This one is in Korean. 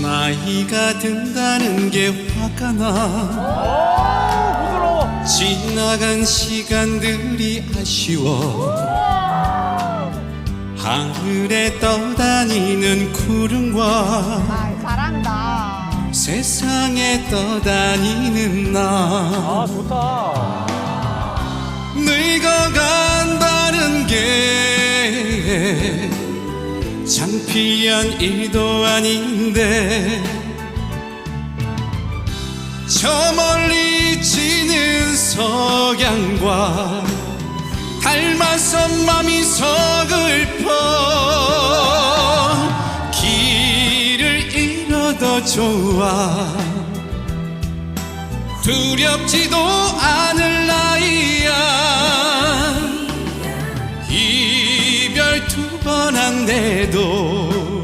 나이가 든다는 게 화가 나 부드러워. 지나간 시간들이 아쉬워 하늘에 떠다니는 구름과 아, 잘한다. 세상에 떠다니는 나 아, 좋다. 늙어간다는 게 창피한 일도 아닌데 저 멀리 지는 석양과 닮아서 맘이 서글퍼 길을 잃어도 좋아 두렵지도 않을 두번 한데도